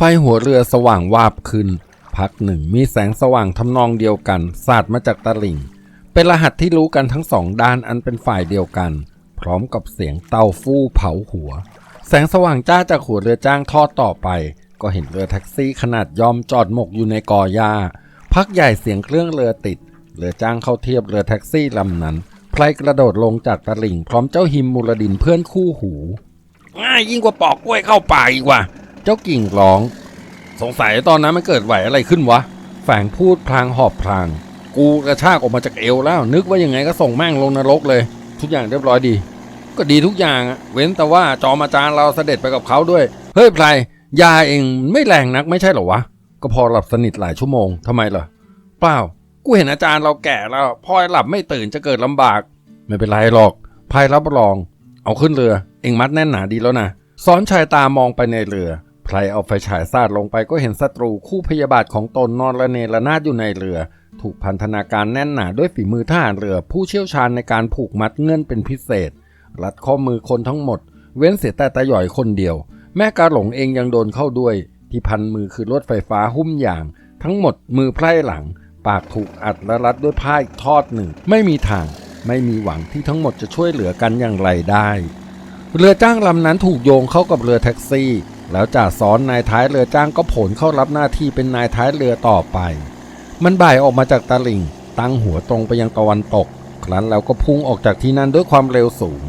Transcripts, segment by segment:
ไฟหัวเรือสว่างวาบขึ้น พักหนึ่งมีแสงสว่างทำนองเดียวกัน สาดมาจากตะลิ่ง เป็นรหัสที่รู้กันทั้งสองด้านอันเป็นฝ่ายเดียวกัน พร้อมกับเสียงเตาฟู่เผาหัว แสงสว่างจ้าจากหัวเรือจ้างทอดต่อไป ก็เห็นเรือแท็กซี่ขนาดยอมจอดหมกอยู่ในกอหญ้า พักใหญ่เสียงเครื่องเรือติด เรือจ้างเข้าเทียบเรือแท็กซี่ลำนั้นไพลกระโดดลงจากตะลิ่ง พร้อมเจ้าหิมมูลดินเพื่อนคู่หูง่ายยิ่งกว่าปอกกล้วยเข้าป่าอีกว่ะ จ้ากิ่งร้อง สงสัยตอนนั้นมันเกิดไหวอะไรขึ้นวะ แฝงพูดพลางหอบพลาง กูกระชากออกมาจากเอวแล้ว นึกว่ายังไงก็ส่งแม่งลงนรกเลย ทุกอย่างเรียบร้อยดี ก็ดีทุกอย่างอะเว้นแต่ว่าจอมอาจารย์เราเสด็จไปกับเขาด้วย เฮ้ยไพรยาเองไม่แรงนักไม่ใช่เหรอวะ ก็พอหลับสนิทหลายชั่วโมงทำไมเหรอเปล่า กูเห็นอาจารย์เราแก่แล้วพอหลับไม่ตื่นจะเกิดลำบาก ไม่เป็นไรหรอกไพรรับรอง เอาขึ้นเรือ เองมัดแน่นหนาดีแล้วนะซ้อนชายตามองไปในเรือ ไพรเอาไฟฉายสาดลงไปก็เห็นศัตรูคู่พยาบาทของตนนอนระเนระนาดอยู่ในเรือ ถูกพันธนาการแน่นหนาด้วยฝีมือทหารเรือ ผู้เชี่ยวชาญในการผูกมัดเงื่อนเป็นพิเศษ รัดข้อมือคนทั้งหมด เว้นเสียแต่ตาหย่อยคนเดียว แม่กาหลงเองยังโดนเข้าด้วย ที่พันมือคือลวดไฟฟ้าหุ้มอย่าง ทั้งหมดมือไพร่หลัง ปากถูกอัดและรัดด้วยผ้าอีกทอดหนึ่ง ไม่มีทาง ไม่มีหวังที่ทั้งหมดจะช่วยเหลือกันอย่างไรได้ เรือจ้างลำนั้นถูกโยงเข้ากับเรือแท็กซี่ แล้วจ่าซ้อนนายท้ายเรือจ้างก็ผลเข้ารับหน้าที่เป็นนายท้ายเรือต่อไป มันบ่ายออกมาจากตะลิ่ง ตั้งหัวตรงไปยังตะวันตก ครั้นแล้วก็พุ่งออกจากที่นั่นด้วยความเร็วสูง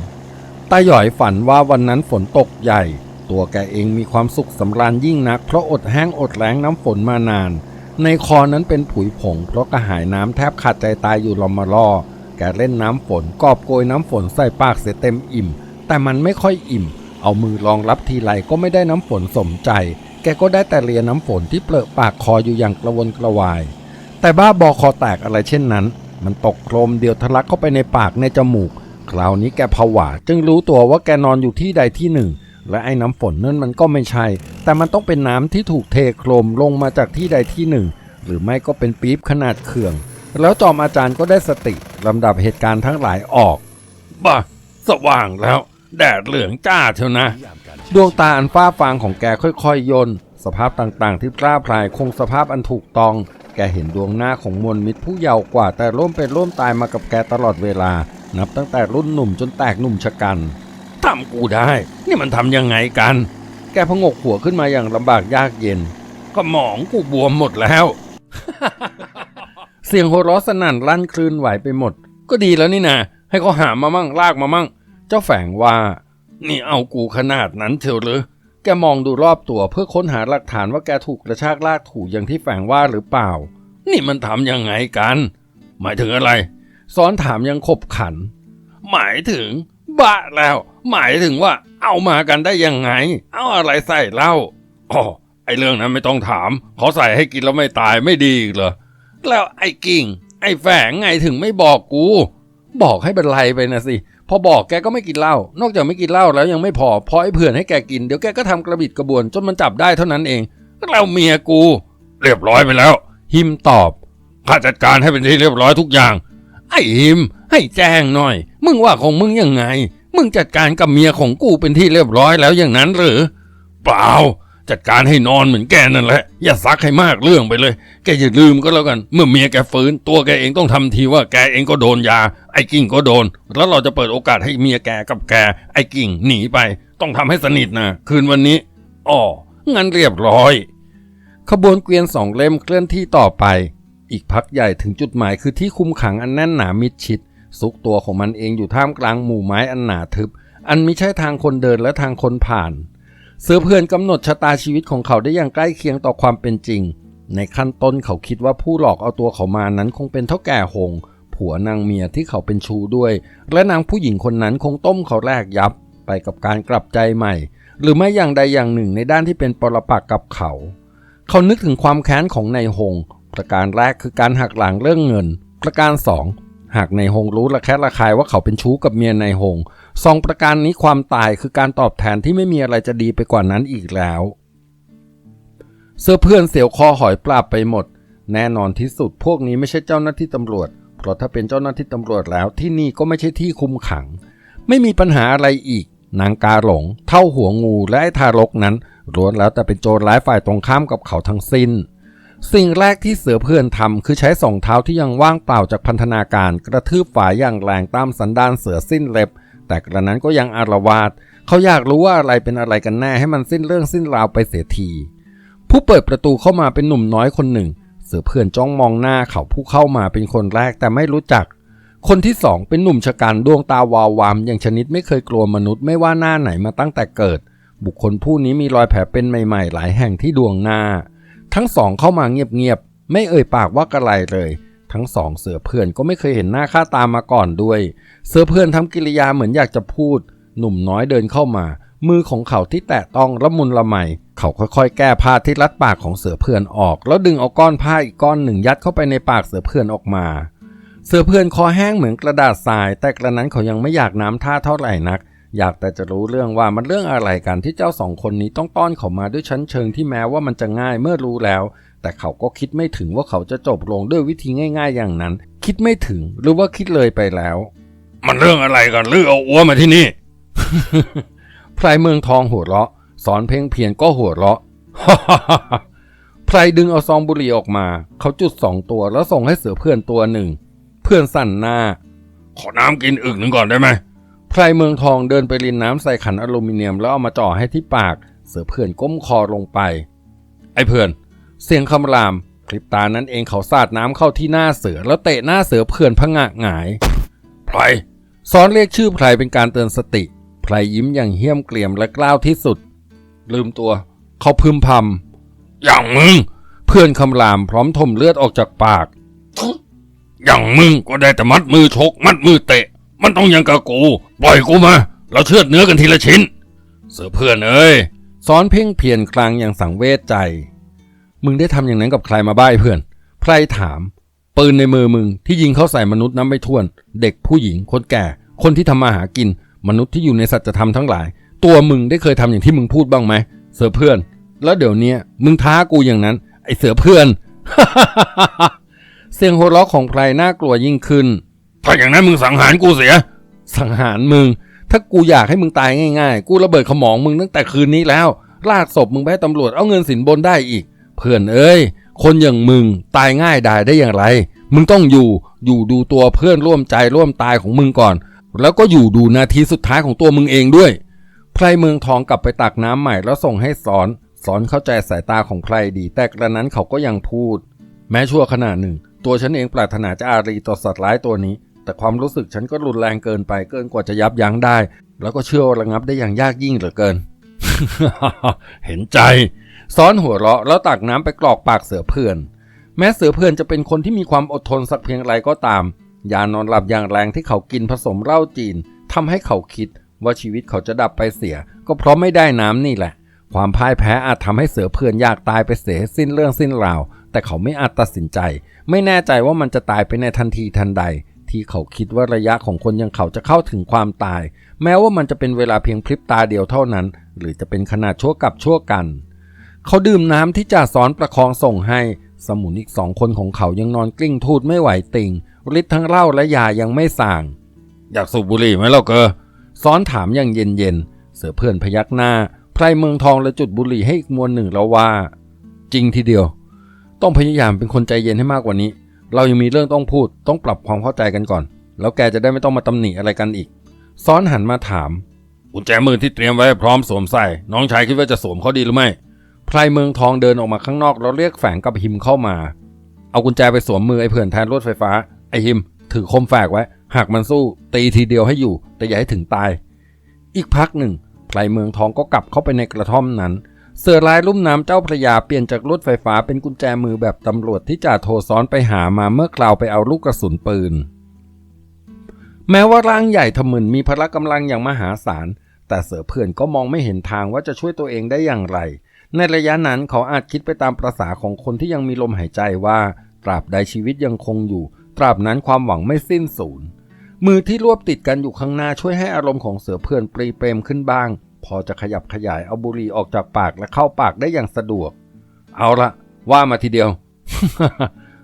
ตาหย่อยฝันว่าวันนั้นฝนตกใหญ่ ตัวแกเองมีความสุขสำราญยิ่งนัก เพราะอดแห้งอดแล้งน้ำฝนมานาน ในคอนั้นเป็นผุยผง เพราะกระหายน้ำแทบขาดใจตายอยู่ลอมมาล่อแกเล่นน้ำฝนกอบโกยน้ำฝนใส่ปากเสียเต็มอิ่ม แต่มันไม่ค่อยอิ่ม เอามือรองรับทีไรก็ไม่ได้น้ำฝนสมใจ แกก็ได้แต่เลียน้ำฝนที่เปลอะปากคออยู่อย่างกระวนกระวาย แต่บ้าบอคอแตกอะไรเช่นนั้น มันตกโครมเดียวทะลักเข้าไปในปากในจมูก คราวนี้แกผวาจึงรู้ตัวว่าแกนอนอยู่ที่ใดที่หนึ่ง และไอ้น้ำฝนนั่นมันก็ไม่ใช่ แต่มันต้องเป็นน้ำที่ถูกเทโครมลงมาจากที่ใดที่หนึ่ง หรือไม่ก็เป็นปี๊บขนาดเขื่อง แล้วจอมอาจารย์ก็ได้สติลำดับเหตุการณ์ทั้งหลายออกบ้าสว่างแล้ว แดดเหลืองจ้าเชียวนะ ดวงตาอันฟ้าฟางของแกค่อยๆย่นสภาพต่างๆ ที่พร่าพลายคงสภาพอันถูกต้อง แกเห็นดวงหน้าของมวลมิตรผู้เยาว์กว่า แต่ร่วมเป็นร่วมตายมากับแกตลอดเวลา นับตั้งแต่รุ่นหนุ่มจนแตกหนุ่มชะกันทำกูได้ นี่มันทำยังไงกัน แกพงกหัวขึ้นมาอย่างลำบากยากเย็น ก็หมองกูบวมหมดแล้ว เสียงหัวเราะสนั่นลั่นคลื่นไหวไปหมด ก็ดีแล้วนี่นะให้เขาหามมามั่งลากมามั่ง เจ้าแฝงว่า นี่เอากูขนาดนั้นเชียวหรือ แกมองดูรอบตัวเพื่อค้นหาหลักฐานว่าแกถูกกระชากลากถูอย่างที่แฝงว่าหรือเปล่า นี่มันทำยังไงกัน หมายถึงอะไร ซ้อนถามยังขบขัน หมายถึงบ้าแล้ว หมายถึงว่าเอามากันได้ยังไง เอาอะไรใส่เหล้าอ๋อไอเรื่องนั้นไม่ต้องถามเขาใส่ให้กินแล้วไม่ตายไม่ดีเหรอแล้วไอ้กิ่ง ไอ้แฝงไงถึงไม่บอกกู บอกให้เป็นไรไปนะสิ พอบอกแกก็ไม่กินเหล้านอกจากไม่กินเหล้าแล้วยังไม่พอพอไอ้เผื่อนให้แกกินเดี๋ยวแกก็ทำกระบิดกระบวนจนมันจับได้เท่านั้นเองแล้วเมียกู เรียบร้อยไปแล้ว หิมตอบข้าจัดการให้เป็นที่เรียบร้อยทุกอย่าง ไอ้หิม ให้แจ้งหน่อย มึงว่าของมึงยังไง มึงจัดการกับเมียของกูเป็นที่เรียบร้อยแล้วอย่างนั้นหรือ เปล่า จัดการให้นอนเหมือนแกนั่นแหละ อย่าซักให้มากเรื่องไปเลย แกอย่าลืมก็แล้วกัน เมื่อเมียแกฟื้น ตัวแกเองต้องทำทีว่าแกเองก็โดนยา ไอ้กิ่งก็โดน แล้วเราจะเปิดโอกาสให้เมียแกกับแก ไอ้กิ่งหนีไป ต้องทำให้สนิทนะคืนวันนี้อ๋องั้นเรียบร้อย ขบวนเกวียนสองเล่มเคลื่อนที่ต่อไป อีกพักใหญ่ถึงจุดหมายคือที่คุมขังอันแน่นหนามิดชิดซุกตัวของมันเองอยู่ท่ามกลางหมู่ไม้อันหนาทึบ อันมิใช่ทางคนเดินและทางคนผ่าน เสือเพื่อนกำหนดชะตาชีวิตของเขาได้อย่างใกล้เคียงต่อความเป็นจริง ในขั้นต้นเขาคิดว่าผู้หลอกเอาตัวเขามานั้นคงเป็นเท่าแก่หง ผัวนางเมียที่เขาเป็นชูด้วย และนางผู้หญิงคนนั้นคงต้มเขาแลกยับ ไปกับการกลับใจใหม่ หรือไม่อย่างใดอย่างหนึ่งในด้านที่เป็นปรปักษ์กับเขา เขานึกถึงความแค้นของนายหง ประการแรกคือการหักหลังเรื่องเงิน ประการสอง หากนายหงรู้ระแคะระคายว่าเขาเป็นชู้กับเมียนายหงสองประการนี้ความตายคือการตอบแทนที่ไม่มีอะไรจะดีไปกว่านั้นอีกแล้ว เสื้อเพื่อนเสียวคอหอยปราบไปหมด แน่นอนที่สุดพวกนี้ไม่ใช่เจ้าหน้าที่ตำรวจ เพราะถ้าเป็นเจ้าหน้าที่ตำรวจแล้วที่นี่ก็ไม่ใช่ที่คุมขัง ไม่มีปัญหาอะไรอีก นางกาหลง เท่าหัวงูและไอ้ทารกนั้นล้วนแล้วแต่เป็นโจรร้ายฝ่ายตรงข้ามกับเขาทั้งสิ้น สิ่งแรกที่เสือเพื่อนทำคือใช้สองเท้าที่ยังว่างเปล่าจากพันธนาการกระทืบฝายอย่างแรงตามสันดานเสือสิ้นเล็บ แต่กระนั้นก็ยังอารวาสเขาอยากรู้ว่าอะไรเป็นอะไรกันแน่ให้มันสิ้นเรื่องสิ้นราวไปเสียที ผู้เปิดประตูเข้ามาเป็นหนุ่มน้อยคนหนึ่ง เสือเพื่อนจ้องมองหน้าเขาผู้เข้ามาเป็นคนแรกแต่ไม่รู้จัก คนที่สองเป็นหนุ่มชะกันดวงตาวาววามอย่างชนิดไม่เคยกลัวมนุษย์ไม่ว่าหน้าไหนมาตั้งแต่เกิด บุคคลผู้นี้มีรอยแผลเป็นใหม่ๆ หลายแห่งที่ดวงหน้า ทั้งสองเข้ามาเงียบๆ ไม่เอ่ยปากว่ากระไรเลย ทั้งสองเสือเพื่อนก็ไม่เคยเห็นหน้าค่าตามาก่อนด้วย เสือเพื่อนทำกิริยาเหมือนอยากจะพูด หนุ่มน้อยเดินเข้ามา มือของเขาที่แตะต้องละมุนละไม เขาค่อยๆ แก้ผ้าที่รัดปากของเสือเพื่อนออก แล้วดึงเอาก้อนผ้าอีกก้อนหนึ่งยัดเข้าไปในปากเสือเพื่อนออกมา เสือเพื่อนคอแห้งเหมือนกระดาษทราย แต่กระนั้นเขายังไม่อยากน้ำท่าเท่าไหร่นัก อยากแต่จะรู้เรื่องว่ามันเรื่องอะไรกันที่เจ้าสองคนนี้ต้องต้อนเขามาด้วยชั้นเชิงที่แม้ว่ามันจะง่ายเมื่อรู้แล้ว แต่เขาก็คิดไม่ถึงว่าเขาจะจบลงด้วยวิธีง่าย ๆ อย่างนั้น คิดไม่ถึงหรือว่าคิดเลยไปแล้ว มันเรื่องอะไรกันลือเอาอ้วมาที่นี่พลายเมืองทองหัวเราะ สอนเพลงเพียนก็หัวเราะพลายดึงเอาซองบุหรี่ออกมา เขาจุดสองตัวแล้วส่งให้เสือเพื่อนตัวหนึ่ง เพื่อนสั่นหน้า ขอน้ำกินอึกหนึ่งก่อนได้ไหม พลายเมืองทองเดินไปรินน้ำใส่ขันอลูมิเนียมแล้วเอามาจ่อให้ที่ปาก เสือเพื่อนก้มคอลงไป ไอ้เพื่อน เสียงคำราม คลิปตานั้นเองเขาสาดน้ำเข้าที่หน้าเสือแล้วเตะหน้าเสือเพื่อนพะงะหงายไพรซ้อนเรียกชื่อไพรเป็นการเตือนสติไพรยิ้มอย่างเหี้ยมเกรียมและกล้าวที่สุด ลืมตัว เขาพึมพำอย่างมึง เพื่อนคำรามพร้อมถมเลือดออกจากปาก อย่างมึงก็ได้แต่มัดมือชก มัดมือเตะ มันต้องอยังกับกู ปล่อยกูมา เราเชือดเนื้อกันทีละชิ้น เสือเพื่อนเอ้ยซ้อนเพ่งเพียนกลางอย่างสังเวชใจ มึงได้ทำอย่างนั้นกับใครมาบ้ายเพื่อนไพรถาม ปืนในมือมึงที่ยิงเข้าใส่มนุษย์น้ำไม่ท้วน เด็กผู้หญิงคนแก่ คนที่ทำมาหากิน มนุษย์ที่อยู่ในสัจธรรมทั้งหลาย ตัวมึงได้เคยทำอย่างที่มึงพูดบ้างไหม เสือเพื่อน แล้วเดี๋ยวนี้มึงท้ากูอย่างนั้น ไอเสือเพื่อน เสียงโหวเราะของไพรน่ากลัวยิ่งขึ้น ถ้าอย่างนั้นมึงสังหารกูเสีย สังหารมึง ถ้ากูอยากให้มึงตายง่าย ๆ กูระเบิดขมองมึงตั้งแต่คืนนี้แล้ว ลากศพมึงไปให้ตำรวจเอาเงินสินบนได้อีก เพื่อนเอ้ย คนอย่างมึงตายง่ายได้ได้อย่างไร มึงต้องอยู่อยู่ดูตัวเพื่อนร่วมใจร่วมตายของมึงก่อน แล้วก็อยู่ดูนาทีสุดท้ายของตัวมึงเองด้วยไพรเมืองทองกลับไปตักน้ำใหม่แล้วส่งให้สอน สอนเข้าใจสายตาของไพรดี แต่กระนั้นเขาก็ยังพูด แม้ชั่วขณะหนึ่ง ตัวฉันเองปรารถนาจะอารีต่อสัตว์ร้ายตัวนี้ แต่ความรู้สึกฉันก็รุนแรงเกินไปเกินกว่าจะยับยั้งได้ แล้วก็เชื่อระงับได้อย่างยากยิ่งเหลือเกิน เห็นใจ ซ้อนหัวเราะแล้วตักน้ำไปกรอกปากเสือเพื่อน แม้เสือเพื่อนจะเป็นคนที่มีความอดทนสักเพียงไรก็ตาม ยานอนหลับอย่างแรงที่เขากินผสมเหล้าจีนทำให้เขาคิดว่าชีวิตเขาจะดับไปเสีย ก็เพราะไม่ได้น้ำนี่แหละ ความพ่ายแพ้อาจทำให้เสือเพื่อนอยากตายไปเสียสิ้นเรื่องสิ้นราวแต่เขาไม่อาจตัดสินใจ ไม่แน่ใจว่ามันจะตายไปในทันทีทันใด ที่เขาคิดว่าระยะของคนอย่างเขาจะเข้าถึงความตาย แม้ว่ามันจะเป็นเวลาเพียงพริบตาเดียวเท่านั้น หรือจะเป็นขนาดชั่วกับชั่วกัน เขาดื่มน้ำที่จ่าซ้อนประคองส่งให้ สมุนอีกสองคนของเขายังนอนกลิ้งทูดไม่ไหวติงฤทธิ์ทั้งเหล้าและยายังไม่ส่าง อยากสูบบุหรี่ไหมเล่าเกอซ้อนถามอย่างเย็นเย็นๆเสือเพื่อนพยักหน้าไพรเมืองทองและจุดบุหรี่ให้อีกมวลหนึ่งแล้วว่า จริงทีเดียว ต้องพยายามเป็นคนใจเย็นให้มากกว่านี้ เรายังมีเรื่องต้องพูดต้องปรับความเข้าใจกันก่อน แล้วแกจะได้ไม่ต้องมาตำหนิอะไรกันอีก ซ้อนหันมาถามกุญแจมือที่เตรียมไว้พร้อมสวมใส่ น้องชายคิดว่าจะสวมเขาดีหรือไม่ไพรเมืองทองเดินออกมาข้างนอกแล้วเรียกแฝงกับหิมเข้ามา เอากุญแจไปสวมมือไอ้เพื่อนแทนรถไฟฟ้า ไอ้หิม ถือคมแฝกไว้ หากมันสู้ ตีทีเดียวให้อยู่ แต่อย่าให้ถึงตาย อีกพักหนึ่งไพรเมืองทองก็กลับเข้าไปในกระท่อมนั้น เสือลายลุ่มน้ำเจ้าพระยาเปลี่ยนจากรถไฟฟ้าเป็นกุญแจมือแบบตำรวจที่จ่าโทซ้อนไปหามาเมื่อกล่าวไปเอาลูกกระสุนปืน แม้ว่าร่างใหญ่ทะมึนมีพละกำลังอย่างมหาศาล แต่เสือเพื่อนก็มองไม่เห็นทางว่าจะช่วยตัวเองได้อย่างไร ในระยะนั้นเขาอาจคิดไปตามประษาของคนที่ยังมีลมหายใจว่า ตราบใดชีวิตยังคงอยู่ ตราบนั้นความหวังไม่สิ้นสูญมือที่รวบติดกันอยู่ข้างหน้าช่วยให้อารมณ์ของเสือเพื่อนปรีเปรมขึ้นบ้าง พอจะขยับขยายเอาบุหรี่ออกจากปากและเข้าปากได้อย่างสะดวก เอาละว่ามาทีเดียว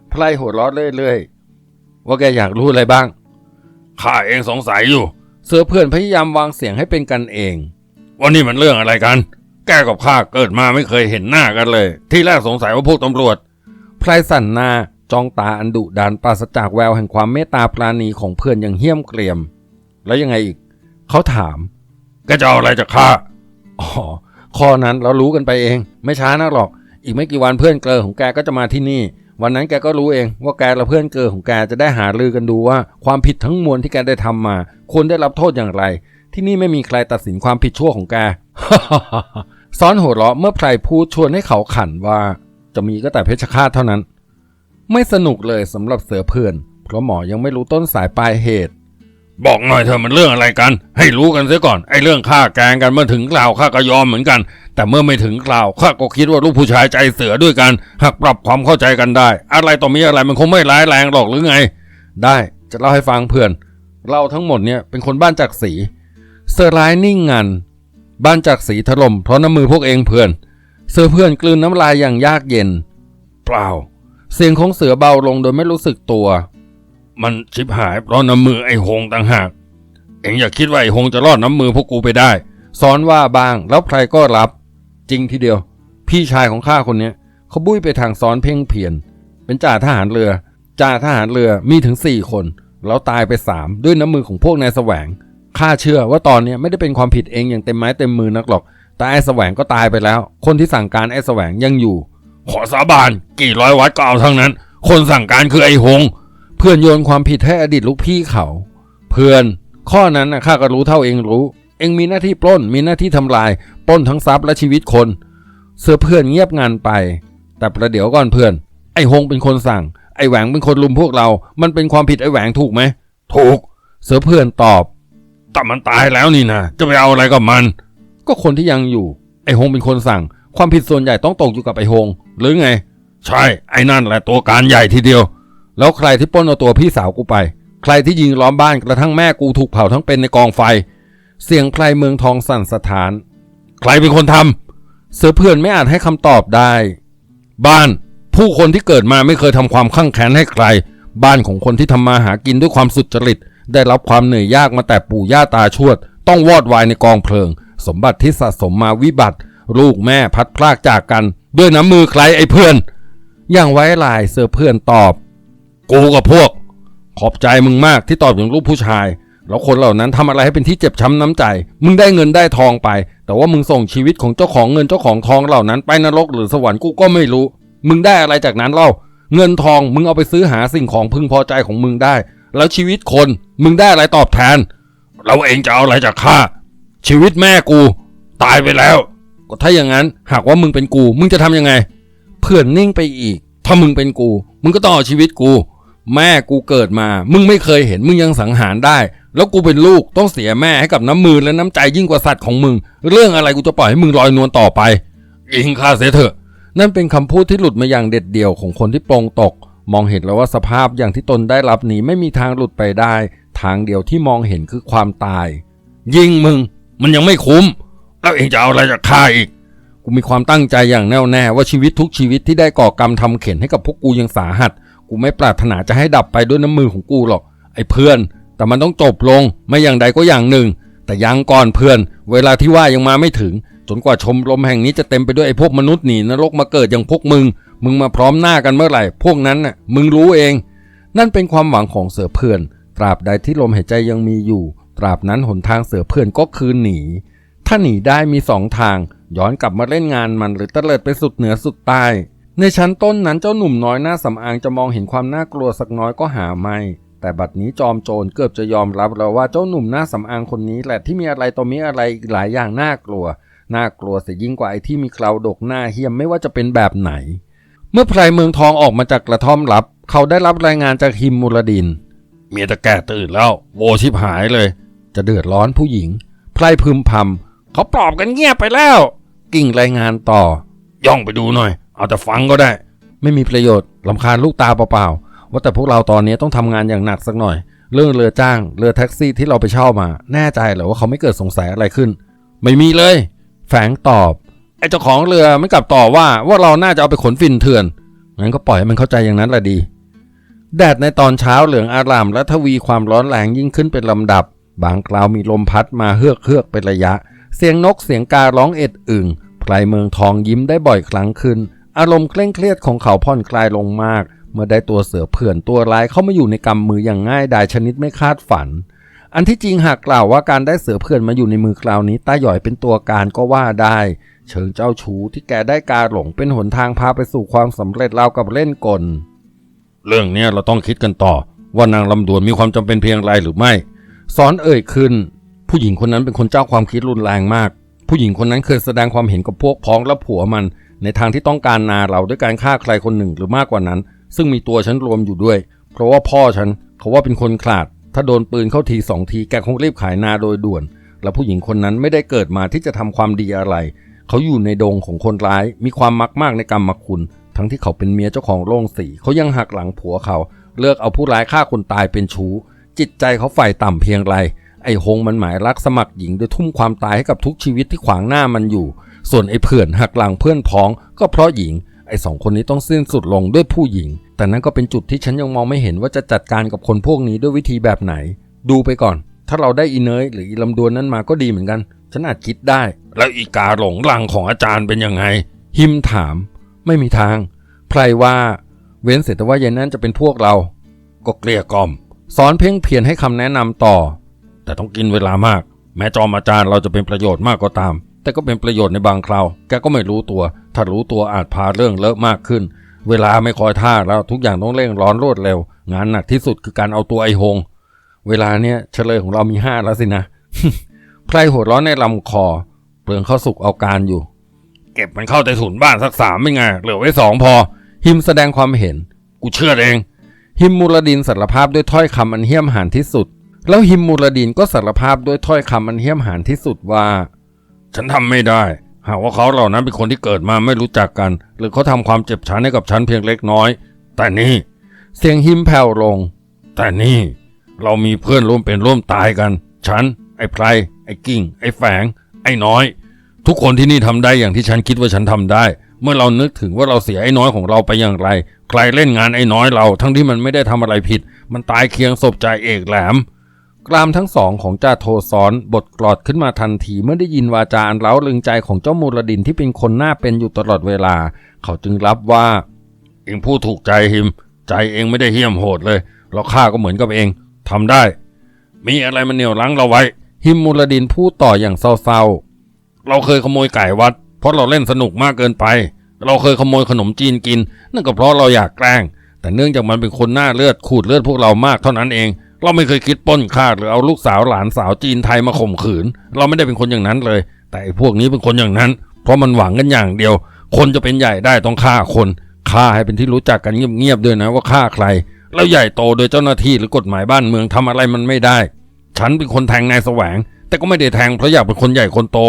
ไพลหัวเร้อเรื่อยๆว่าแกอยากรู้อะไรบ้างข้าเองสงสัยอยู่ เสือเพื่อนพยายามวางเสียงให้เป็นกันเองว่านี่มันเรื่องอะไรกัน แกกับข้าเกิดมาไม่เคยเห็นหน้ากันเลย ที่แรกสงสัยว่าพวกตำรวจไพรสั่นหน้าจ้องตาอันดุดันปราศจากแววแห่งความเมตตาปราณีของเพื่อนอย่างเหี้ยมเกรียม แล้วยังไงอีก เขาถาม แกจะเอาอะไรจากข้าอ๋อข้อนั้นเรารู้กันไปเอง ไม่ช้านักหรอก อีกไม่กี่วันเพื่อนเกลอของแกก็จะมาที่นี่ วันนั้นแกก็รู้เองว่าแกและเพื่อนเกลอของแกจะได้หารือกันดูว่า ความผิดทั้งมวลที่แกได้ทำมาควรได้รับโทษอย่างไร ที่นี่ไม่มีใครตัดสินความผิดชั่วของแกซ้อนหัวเราะเมื่อไพรพูดชวนให้เขาขันว่า จะมีก็แต่เพชฌฆาตเท่านั้น ไม่สนุกเลยสำหรับเสือเพื่อนเพราะหมอยังไม่รู้ต้นสายปลายเหตุ บอกหน่อยเธอมันเรื่องอะไรกัน ให้รู้กันเสียก่อน ไอ้เรื่องฆ่าแกล้งกันเมื่อถึงคราวข้าก็ยอมเหมือนกัน แต่เมื่อไม่ถึงคราวข้าก็คิดว่าลูกผู้ชายใจเสือด้วยกัน หากปรับความเข้าใจกันได้ อะไรต่อมีอะไรมันคงไม่ร้ายแรงหรอกหรือไง ได้จะเล่าให้ฟังเพื่อน เราทั้งหมดเนี่ยเป็นคนบ้านจากสีเซอร์ไลน์นิ่งงันบ้านจากสีถล่มเพราะน้ำมือพวกเองเพื่อน เสือเพื่อนกลืนน้ำลายอย่างยากเย็น เปล่า เสียงของเสือเบาลงโดยไม่รู้สึกตัว มันชิบหายเพราะน้ำมือไอ้หงต่างหาก เอ็งอย่าคิดว่าไอ้หงจะรอดน้ำมือพวกกูไปได้ซ้อนว่าบางแล้วใครก็รับ จริงทีเดียว พี่ชายของข้าคนเนี้ยเขาบุ้ยไปทางซ้อนเพ่งเพียน เป็นจ่าทหารเรือ จ่าทหารเรือมีถึงสี่คน แล้วตายไปสามด้วยน้ำมือของพวกนายแสวงข้าเชื่อว่าตอนเนี้ยไม่ได้เป็นความผิดเองอย่างเต็มไม้เต็มมือนักหรอก แต่ไอ้แสวงก็ตายไปแล้ว คนที่สั่งการไอ้แสวงยังอยู่ ขอสาบาน กี่ร้อยวัดก็เอาทั้งนั้น คนสั่งการคือไอ้หง เพื่อนโยนความผิดให้อดีตลูกพี่เขา เพื่อน ข้อนั้นนะข้าก็รู้เท่าเองรู้ เองมีหน้าที่ปล้น มีหน้าที่ทำลาย ปล้นทั้งทรัพย์และชีวิตคน เสือเพื่อนเงียบงานไป แต่ประเดี๋ยวก่อนเพื่อน ไอ้หงเป็นคนสั่ง ไอ้แหวงเป็นคนลุมพวกเรา มันเป็นความผิดไอ้แหวงถูกไหม ถูก เสือเพื่อนตอบ แต่มันตายแล้วนี่นะ จะไปเอาอะไรกับมัน ก็คนที่ยังอยู่ ไอ้หงเป็นคนสั่ง ความผิดส่วนใหญ่ต้องตกอยู่กับไอ้หงหรือไง ใช่ ไอ้นั่นแหละตัวการใหญ่ทีเดียว แล้วใครที่ปล้นเอาตัวพี่สาวกูไป ใครที่ยิงล้อมบ้านกระทั่งแม่กูถูกเผาทั้งเป็นในกองไฟ เสียงใครเมืองทองสั่นสะท้าน ใครเป็นคนทำเสือเพื่อนไม่อาจให้คำตอบได้ บ้าน ผู้คนที่เกิดมาไม่เคยทำความข้างแค้นให้ใคร บ้านของคนที่ทำมาหากินด้วยความสุจริต ได้รับความเหนื่อยยากมาแต่ปู่ย่าตาชวด ต้องวอดวายในกองเพลิง สมบัติที่สะสมมาวิบัติ ลูกแม่พัดพรากจากกัน ด้วยน้ำมือใครไอ้เพื่อน อย่างไว้ลายเสือเพื่อนตอบ กูกับพวก ขอบใจมึงมากที่ตอบอย่างลูกผู้ชาย แล้วคนเหล่านั้นทำอะไรให้เป็นที่เจ็บช้ำน้ำใจ มึงได้เงินได้ทองไป แต่ว่ามึงส่งชีวิตของเจ้าของเงินเจ้าของทองเหล่านั้น ไปนรกหรือสวรรค์กูก็ไม่รู้ มึงได้อะไรจากนั้นเล่า เงินทองมึงเอาไปซื้อหาสิ่งของพึงพอใจของมึงได้ แล้วชีวิตคนมึงได้อะไรตอบแทนเราเองจะเอาอะไรจากข้าชีวิตแม่กู ตายไปแล้วก็ถ้าอย่างนั้นหากว่ามึงเป็นกู มึงจะทำยังไง เพื่อนนิ่งไปอีก ถ้ามึงเป็นกู มึงก็ต้องเอาชีวิตกู แม่กูเกิดมา มึงไม่เคยเห็น มึงยังสังหารได้ แล้วกูเป็นลูกต้องเสียแม่ให้กับน้ำมือและน้ำใจยิ่งกว่าสัตว์ของมึง เรื่องอะไรกูจะปล่อยให้มึงลอยนวลต่อไปยิงข้าเสียเถอะ นั่นเป็นคำพูดที่หลุดมาอย่างเด็ดเดี่ยวของคนที่โปร่งตก มองเห็นแล้วว่าสภาพอย่างที่ตนได้รับนี้ไม่มีทางหลุดไปได้ ทางเดียวที่มองเห็นคือความตาย ยิงมึง มันยังไม่คุ้ม แล้วเองจะเอาอะไรจากข้าอีกกูมีความตั้งใจอย่างแน่วแน่ว่าชีวิตทุกชีวิตที่ได้ก่อกรรมทำเข็นให้กับพวกกูยังสาหัส กูไม่ปรารถนาจะให้ดับไปด้วยน้ำมือของกูหรอก ไอ้เพื่อน แต่มันต้องจบลง ไม่อย่างใดก็อย่างหนึ่ง แต่ยังก่อนเพื่อน เวลาที่ว่ายังมาไม่ถึง จนกว่าชมรมแห่งนี้จะเต็มไปด้วยไอ้พวกมนุษย์หนีนรกมาเกิดอย่างพวกมึง มึงมาพร้อมหน้ากันเมื่อไหร่ พวกนั้นน่ะ มึงรู้เอง นั่นเป็นความหวังของเสือเพื่อน ตราบใดที่ลมหายใจยังมีอยู่ ตราบนั้นหนทางเสือเพื่อนก็คือหนี ถ้าหนีได้มีสองทาง ย้อนกลับมาเล่นงานมันหรือเตลิดไปสุดเหนือสุดใต้ ในชั้นต้นนั้นเจ้าหนุ่มน้อยหน้าสำอางจะมองเห็นความน่ากลัวสักน้อยก็หาไม่แต่บัดนี้จอมโจรเกือบจะยอมรับแล้วว่าเจ้าหนุ่มหน้าสำอางคนนี้แหละที่มีอะไรต่อมีอะไรอีกหลายอย่างน่ากลัว น่ากลัวเสียยิ่งกว่าไอ้ที่มีเคราดกหน้าเฮี้ยมไม่ว่าจะเป็นแบบไหน เมื่อไพรเมืองทองออกมาจากกระท่อมลับ เขาได้รับรายงานจากฮิมมูลดิน เมียตะแก่ตื่นแล้ว โวชิบหายเลย จะเดือดร้อนผู้หญิง ไพรพึมพำเขาปลอบกันเงียบไปแล้ว กิ่งรายงานต่อย่องไปดูหน่อย เอาแต่ฟังก็ได้ ไม่มีประโยชน์ลำคาญลูกตาเปล่าๆ ว่าแต่พวกเราตอนนี้ต้องทำงานอย่างหนักสักหน่อย เรื่องเรือจ้าง เรือแท็กซี่ที่เราไปเช่ามา แน่ใจเหรอว่าเขาไม่เกิดสงสัยอะไรขึ้น ไม่มีเลย แฝงตอบ ไอ้เจ้าของเรือไม่กลับต่อบว่าว่าเราน่าจะเอาไปขนฟินเถื่อน งั้นก็ปล่อยให้มันเข้าใจอย่างนั้นแหละดี แดดในตอนเช้าเหลืองอารามและทวีความร้อนแรงยิ่งขึ้นเป็นลำดับ บางคราวมีลมพัดมาเฮือกเฮือกเป็นระยะ เสียงนกเสียงการ้องเอ็ดอึ่งพพลายเมืองทองยิ้มได้บ่อยครั้งขึ้น อารมณ์เคร่งเครียดของเขาผ่อนคลายลงมาก เมื่อได้ตัวเสือเผื่อนตัวร้ายเข้ามาอยู่ในกำมืออย่างง่ายดายชนิดไม่คาดฝัน อันที่จริงหากกล่าวว่าการได้เสือเผื่อนมาอยู่ในมือคราวนี้ตาหย่อยเป็นตัวการก็ว่าได้ เชิงเจ้าชู้ที่แกได้กาหลงเป็นหนทางพาไปสู่ความสำเร็จราวกับเล่นกล เรื่องเนี้ยเราต้องคิดกันต่อ ว่านางลำดวนมีความจำเป็นเพียงไรหรือไม่สอนเอ่ยขึ้น ผู้หญิงคนนั้นเป็นคนเจ้าความคิดรุนแรงมาก ผู้หญิงคนนั้นเคยแสดงความเห็นกับพวกพ้องและผัวมัน ในทางที่ต้องการนาเราด้วยการฆ่าใครคนหนึ่งหรือมากกว่านั้น ซึ่งมีตัวฉันรวมอยู่ด้วย เพราะว่าพ่อฉันเขาว่าเป็นคนขลาด ถ้าโดนปืนเข้าทีสองทีแกคงรีบขายนาโดยด่วน และผู้หญิงคนนั้นไม่ได้เกิดมาที่จะทำความดีอะไร เขาอยู่ในดงของคนร้าย มีความมักมากในกรรมคุณ ทั้งที่เขาเป็นเมียเจ้าของโรงสีเขายังหักหลังผัวเขา เลือกเอาผู้ร้ายฆ่าคนตายเป็นชู้ จิตใจเขาฝ่ายต่ำเพียงไรไอ้หงมันหมายรักสมัครหญิงโดยทุ่มความตายให้กับทุกชีวิตที่ขวางหน้ามันอยู่ ส่วนไอ้เพื่อนหักหลังเพื่อนพ้องก็เพราะหญิง ไอ้สองคนนี้ต้องสิ้นสุดลงด้วยผู้หญิง แต่นั่นก็เป็นจุดที่ฉันยังมองไม่เห็นว่าจะจัดการกับคนพวกนี้ด้วยวิธีแบบไหน ดูไปก่อน ถ้าเราได้อีเนยหรืออีลำดวนนั้นมาก็ดีเหมือนกัน ฉันอาจคิดได้ แล้วอีกาหลงรังของอาจารย์เป็นยังไง หิมถาม ไม่มีทางไพรว่าเว้นเสร็จแต่ว่ายายนั่นจะเป็นพวกเรา ก็เกลี้ยกล่อม สอนเพ่งเพียรให้คำแนะนำต่อ แต่ต้องกินเวลามาก แม้จอมอาจารย์เราจะเป็นประโยชน์มากก็ตาม แต่ก็เป็นประโยชน์ในบางคราว แกก็ไม่รู้ตัว ถ้ารู้ตัวอาจพาเรื่องเลอะมากขึ้น เวลาไม่คอยท่าแล้วทุกอย่างต้องเร่งร้อนรวดเร็ว งานหนักที่สุดคือการเอาตัวไอหง เวลาเนี้ยเฉลยของเรามีห้าแล้วสินะไพรหัวร้อนในลำคอ เปลืองข้าสุกเอาการอยู่ เก็บมันเข้าใต้ถุนบ้านสักสามไม่ไง เหลือไว้สองพอ หิมแสดงความเห็น กูเชื่อเอง หิมมูลดินสารภาพด้วยถ้อยคำอันเหี้ยมหานที่สุดแล้วหิมมูลดินก็สารภาพด้วยถ้อยคำอันเหี้ยมหานที่สุดว่า ฉันทำไม่ได้ หากว่าเขาเหล่านั้นเป็นคนที่เกิดมาไม่รู้จักกัน หรือเขาทำความเจ็บช้ำให้กับฉันเพียงเล็กน้อย แต่นี่ เสียงหิมแผ่วลง แต่นี่ เรามีเพื่อนร่วมเป็นร่วมตายกัน ฉัน ไอ้ไพรไอ้กิ้งไอ้แฝง ไอ้น้อย ทุกคนที่นี่ทำได้อย่างที่ฉันคิดว่าฉันทำได้ เมื่อเรานึกถึงว่าเราเสียไอ้น้อยของเราไปอย่างไร ใครเล่นงานไอ้น้อยเรา ทั้งที่มันไม่ได้ทำอะไรผิด มันตายเคียงศพจ่าเอกแหลม กรามทั้งสองของจ่าโทซ้อนบทกลอดขึ้นมาทันทีเมื่อได้ยินวาจาอันเล้าลึงใจของเจ้ามูลดินที่เป็นคนหน้าเป็นอยู่ตลอดเวลา เขาจึงรับว่า เองพูดถูกใจหิม ใจเองไม่ได้เหี้ยมโหดเลยเราฆ่าก็เหมือนกับเองทำได้ มีอะไรมันเหนี่ยวรั้งเราไว้ หิมมูลดินพูดต่ออย่างเศร้าเราเคยขโมยไก่วัด เพราะเราเล่นสนุกมากเกินไป เราเคยขโมยขนมจีนกิน นั่นก็เพราะเราอยากแกล้ง แต่เนื่องจากมันเป็นคนหน้าเลือดขูดเลือดพวกเรามากเท่านั้นเอง เราไม่เคยคิดป้นฆ่าหรือเอาลูกสาวหลานสาวจีนไทยมาข่มขืน เราไม่ได้เป็นคนอย่างนั้นเลย แต่พวกนี้เป็นคนอย่างนั้น เพราะมันหวังกันอย่างเดียว คนจะเป็นใหญ่ได้ต้องฆ่าคนฆ่าให้เป็นที่รู้จักกันเงียบๆด้วยนะว่าฆ่าใคร แล้วใหญ่โตโดยเจ้าหน้าที่หรือกฎหมายบ้านเมืองทำอะไรมันไม่ได้ ฉันเป็นคนแทงนายแสวง แต่ก็ไม่ได้แทงเพราะอยากเป็นคนใหญ่คนโต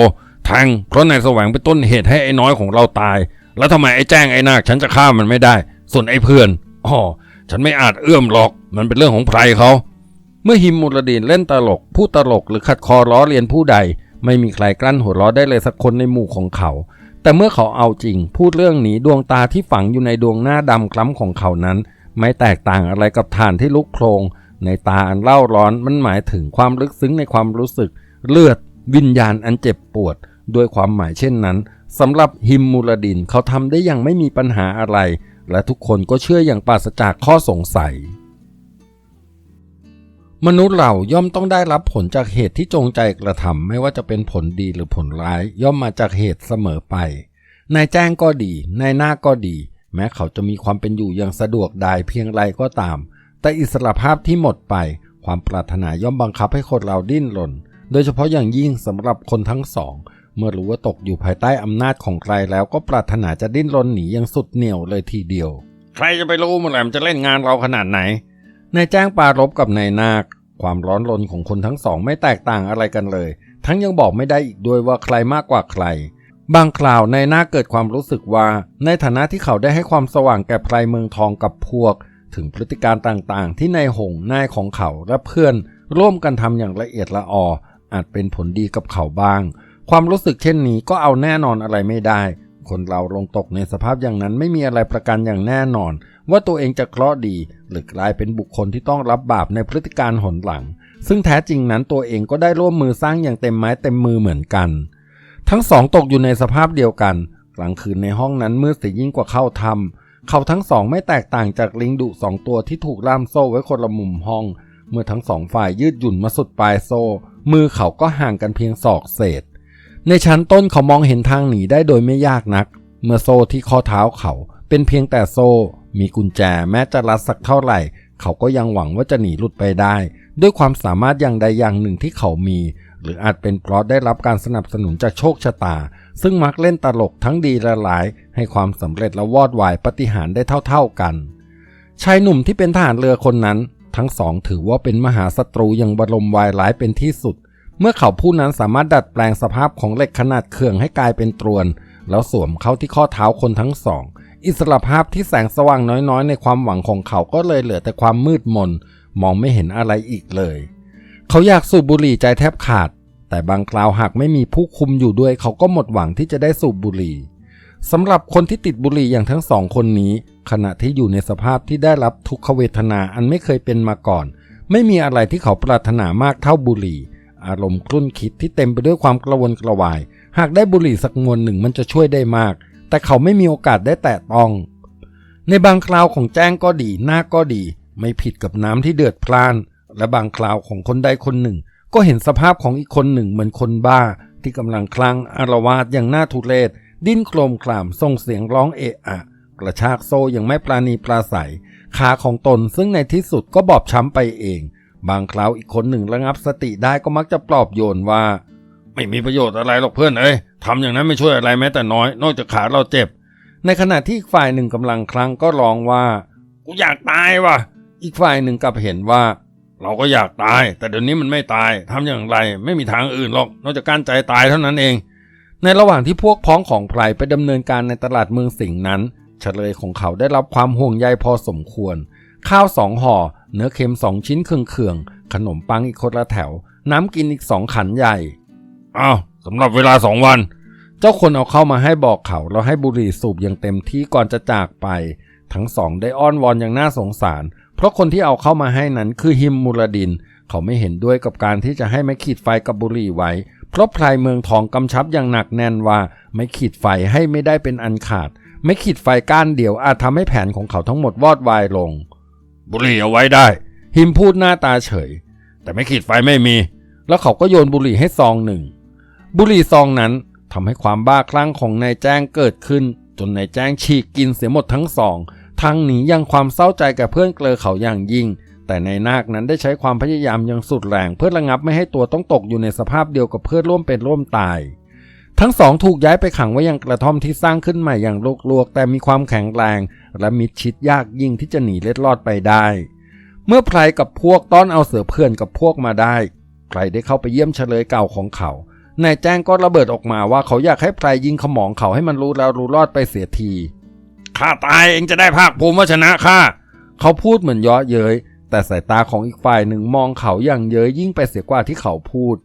แทงเพราะนายแสวงเป็นต้นเหตุให้ไอ้น้อยของเราตาย แล้วทำไมไอ้แจ้งไอ้นาคฉันจะฆ่ามันไม่ได้ ส่วนไอ้เพื่อนอ๋อฉันไม่อาจเอื้อมหรอก มันเป็นเรื่องของไพรเขา เมื่อหิมมูลดินเล่นตลกพูดตลกหรือขัดคอล้อเลียนผู้ใด ไม่มีใครกลั้นหัวเราะได้เลยสักคนในหมู่ของเขา แต่เมื่อเขาเอาจริง พูดเรื่องนี้ดวงตาที่ฝังอยู่ในดวงหน้าดำคล้ำของเขานั้น ไม่แตกต่างอะไรกับฐานที่ลุกโพลงในตาอันเล่าร้อนมันหมายถึงความลึกซึ้งในความรู้สึก เลือด วิญญาณอันเจ็บปวด ด้วยความหมายเช่นนั้นสำหรับฮิมมูลดินเขาทำได้อย่างไม่มีปัญหาอะไร และทุกคนก็เชื่ออย่างปราศจากข้อสงสัย มนุษย์เราย่อมต้องได้รับผลจากเหตุที่จงใจกระทำไม่ว่าจะเป็นผลดีหรือผลร้าย ย่อมมาจากเหตุเสมอไปนายแจ้งก็ดีนายหน้าก็ดี แม้เขาจะมีความเป็นอยู่อย่างสะดวกได้เพียงไรก็ตาม แต่อิสรภาพที่หมดไป ความปรารถนาย่อมบังคับให้คนเราดิ้นรนโดยเฉพาะอย่างยิ่งสำหรับคนทั้งสอง เมื่อรู้ว่าตกอยู่ภายใต้อำนาจของใครแล้วก็ปรารถนาจะดิ้นรนหนีอย่างสุดเหนี่ยวเลยทีเดียว ใครจะไปรู้มันแหลมจะเล่นงานเราขนาดไหนนายจ้างปรารบกับนายนาค ความร้อนรนของคนทั้งสองไม่แตกต่างอะไรกันเลย ทั้งยังบอกไม่ได้อีกด้วยว่าใครมากกว่าใคร บางคราวในายนาเกิดความรู้สึกว่า ในฐานะที่เขาได้ให้ความสว่างแก่ไพรเมืองทองกับพวก ถึงพฤติการต่างๆ ที่นายหงนายของเขาและเพื่อน ร่วมกันทำอย่างละเอียดละอออาจเป็นผลดีกับเขาบ้าง ความรู้สึกเช่นนี้ก็เอาแน่นอนอะไรไม่ได้ คนเราลงตกในสภาพอย่างนั้นไม่มีอะไรประกันอย่างแน่นอน ว่าตัวเองจะเคราะห์ดี หรือกลายเป็นบุคคลที่ต้องรับบาปในพฤติการหนหลัง ซึ่งแท้จริงนั้นตัวเองก็ได้ร่วมมือสร้างอย่างเต็มไม้เต็มมือเหมือนกัน ทั้งสองตกอยู่ในสภาพเดียวกัน กลางคืนในห้องนั้นมืดเสียยิ่งกว่าเข้าถ้ำเขาทั้งสองไม่แตกต่างจากลิงดุสองตัวที่ถูกล่ามโซ่ไว้คนละมุมห้อง เมื่อทั้งสองฝ่ายยืดหยุ่นมาสุดปลายโซ่ มือเขาก็ห่างกันเพียงศอกเศษ ในชั้นต้นเขามองเห็นทางหนีได้โดยไม่ยากนัก เมื่อโซ่ที่ข้อเท้าเขา เป็นเพียงแต่โซ่ มีกุญแจแม้จะรัดสักเท่าไหร่ เขาก็ยังหวังว่าจะหนีหลุดไปได้ ด้วยความสามารถอย่างใดอย่างหนึ่งที่เขามี หรืออาจเป็นเพราะได้รับการสนับสนุนจากโชคชะตา ซึ่งมักเล่นตลกทั้งดีและร้าย ให้ความสำเร็จและวอดวายปฏิหารได้เท่า ๆกัน ชายหนุ่มที่เป็นทหารเรือคนนั้น ทั้งสองถือว่าเป็นมหาศัตรูอย่างบรมวายร้ายเป็นที่สุด เมื่อเขาผู้นั้นสามารถดัดแปลงสภาพของเหล็กขนาดเขื่องให้กลายเป็นตรวน แล้วสวมเข้าที่ข้อเท้าคนทั้งสอง อิสรภาพที่แสงสว่างน้อยๆ ในความหวังของเขาก็เลยเหลือแต่ความมืดมน มองไม่เห็นอะไรอีกเลย เขาอยากสูบบุหรี่ใจแทบขาด แต่บางคราวหากไม่มีผู้คุมอยู่ด้วย เขาก็หมดหวังที่จะได้สูบบุหรี่สำหรับคนที่ติดบุหรี่อย่างทั้งสองคนนี้ ขณะที่อยู่ในสภาพที่ได้รับทุกขเวทนาอันไม่เคยเป็นมาก่อน ไม่มีอะไรที่เขาปรารถนามากเท่าบุหรี่ อารมณ์คลุ่นคิดที่เต็มไปด้วยความกระวนกระวาย หากได้บุหรี่สักมวนหนึ่งมันจะช่วยได้มาก แต่เขาไม่มีโอกาสได้แตะต้อง ในบางคราวของแจ้งก็ดีหน้าก็ดี ไม่ผิดกับน้ำที่เดือดพล่าน และบางคราวของคนใดคนหนึ่ง ก็เห็นสภาพของอีกคนหนึ่งเหมือนคนบ้า ที่กำลังคลั่งอารวาสอย่างน่าทุเรศ ดิ้นโครมครามส่งเสียงร้องเอะอะกระชากโซ่อย่างไม่ปราณีปราศัย ขาของตนซึ่งในที่สุดก็บอบช้ำไปเอง บางคราวอีกคนหนึ่งระงับสติได้ก็มักจะปลอบโยนว่า ไม่มีประโยชน์อะไรหรอกเพื่อนเอ้ยทำอย่างนั้นไม่ช่วยอะไรแม้แต่น้อย นอกจากขาเราเจ็บ ในขณะที่อีกฝ่ายหนึ่งกำลังคลั่งก็ร้องว่า กูอยากตายว่ะ อีกฝ่ายหนึ่งกลับเห็นว่า เราก็อยากตาย แต่เดี๋ยวนี้มันไม่ตายทำอย่างไรไม่มีทางอื่นหรอก นอกจากการใจตายเท่านั้นเอง ในระหว่างที่พวกพ้องของไพรไปดำเนินการในตลาดเมืองสิงห์นั้นเฉลยของเขาได้รับความห่วงใยพอสมควร ข้าวสองห่อ เนื้อเค็มสองชิ้นเคืองๆ ขนมปังอีกคนละแถว น้ำกินอีกสองขันใหญ่ อ้าวสำหรับเวลาสองวัน เจ้าคนเอาเข้ามาให้บอกเขาแล้วให้บุหรี่สูบอย่างเต็มที่ก่อนจะจากไป ทั้งสองได้อ้อนวอนอย่างน่าสงสาร เพราะคนที่เอาเข้ามาให้นั้นคือฮิมมูลดิน เขาไม่เห็นด้วยกับการที่จะให้ไม่ขีดไฟกับบุหรี่ไว้ เพราะพลายเมืองทองกำชับอย่างหนักแน่นว่า ไม่ขีดไฟให้ไม่ได้เป็นอันขาด ไม่ขีดไฟก้านเดียวอาจทำให้แผนของเขาทั้งหมดวอดวายลง บุหรี่เอาไว้ได้ฮิมพูดหน้าตาเฉย แต่ไม่ขีดไฟไม่มี แล้วเขาก็โยนบุหรี่ให้ซองหนึ่ง บุหรี่ซองนั้นทำให้ความบ้าคลั่งของนายแจ้งเกิดขึ้น จนนายแจ้งฉีกกินเสียหมดทั้งสองทั้งนี้ยังความเศร้าใจกับเพื่อนเกลอเขาอย่างยิ่ง แต่นายนาคนั้นได้ใช้ความพยายามอย่างสุดแรงเพื่อระงับไม่ให้ตัวต้องตกอยู่ในสภาพเดียวกับเพื่อนร่วมเป็นร่วมตาย ทั้งสองถูกย้ายไปขังไว้ยังกระท่อมที่สร้างขึ้นใหม่อย่างลวกๆ แต่มีความแข็งแรง และมิดชิดยากยิ่งที่จะหนีเล็ดลอดไปได้ เมื่อไพรกับพวกต้อนเอาเสือเพื่อนกับพวกมาได้ไพรได้เข้าไปเยี่ยมเฉลยเก่าของเขา นายแจ้งก็ระเบิดออกมาว่าเขาอยากให้ไพรยิงขมองเขาให้มันรู้แล้วรู้รอดไปเสียที ข้าตายเองจะได้ภาคภูมิว่าชนะข้า เขาพูดเหมือนเย้อเย้ยแต่สายตาของอีกฝ่ายหนึ่งมองเขาอย่างเย้ยยิ่งไปเสียกว่าที่เขาพูด